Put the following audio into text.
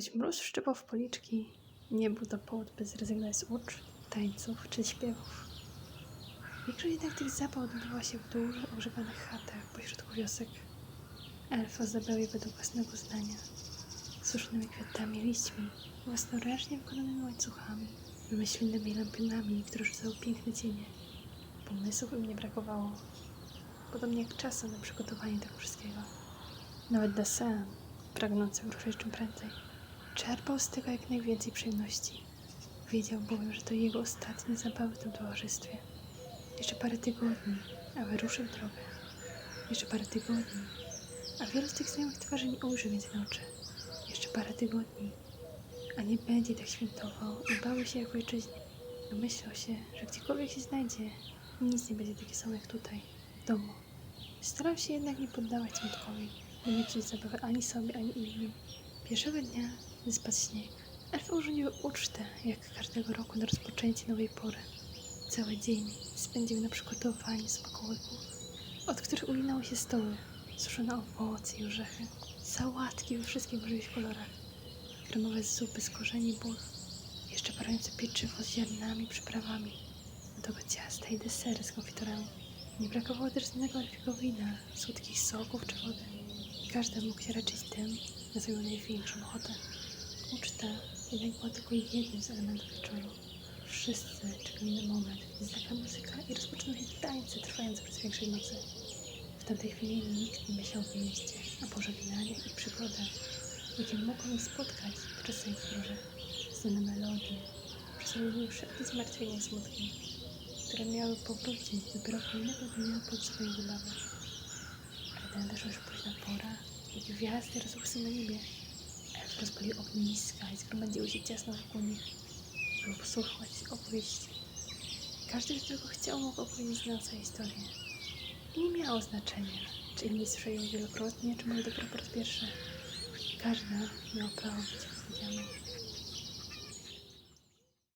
Choć mróz wszczypał w policzki, nie był to powód, by zrezygnować z uczt, tańców czy śpiewów. Większość jednak tych zabaw odbywała się w dużych, ogrzewanych chatach pośrodku wiosek. Ozdabiały je według własnego zdania. Suszonymi kwiatami, liśćmi, własnoręcznie wykonanymi łańcuchami, wymyślnymi lampionami, które rzucały piękne cienie. Pomysłów im nie brakowało. Podobnie jak czasu na przygotowanie tego wszystkiego. Nawet Dasean, pragnący ruszyć czym prędzej, czerpał z tego jak najwięcej przyjemności. Wiedział bowiem, że to jego ostatnie zabawy w tym towarzystwie. Jeszcze parę tygodni, a wyruszył w drogę. Jeszcze parę tygodni, a wielu z tych znajomych twarzy nie ujrzy więcej na oczy. Jeszcze parę tygodni, a nie będzie tak świętował i bały się jak ojczyźnie. Domyślał się, że gdziekolwiek się znajdzie, nic nie będzie takie samo jak tutaj, w domu. Starał się jednak nie poddawać smutkowi, nie psuć zabawy ani sobie, ani innym. Pierwszego dnia, gdy spadł śnieg, elfy urządziły ucztę, jak każdego roku na rozpoczęcie nowej pory. Cały dzień spędził na przygotowaniu smakołyków, od których uginały się stoły, suszone owoce i orzechy, sałatki we wszystkich możliwych kolorach, kremowe zupy z korzeni ból, jeszcze parające pieczywo z ziarnami, przyprawami, do ciasta i desery z konfiturami. Nie brakowało też innego elfiego wina, słodkich soków czy wody. Każdy mógł się raczyć tym, na miał największą ochotę. Uczta jednak była tylko jednym z elementów wieczoru. Wszyscy czekali na moment, gdy zagra muzyka i rozpoczną się tańce trwające przez większej nocy. W tamtej chwili nikt nie myślał o mieście, o pożegnaniach i przygodach, jakie mogą ich spotkać podczas swojej podróży. Znane melodie przesławiły wszelkie zmartwienia i smutki, które miały powrócić dopiero kolejnego dnia pod swoje zabawy. Ale nadeszła już późna pora i gwiazdy rozłóżły na niebie. Elfy rozpaliły ogniska i zgromadziły się ciasno wokół nich, by posłuchać opowieści. Każdy, kto tylko chciał, mógł opowiedzieć nam swoją historię. I nie miało znaczenia, czy inni słyszeli ją wielokrotnie, czy może dopiero po raz pierwszy. Każda miała prawo być opowiedziana.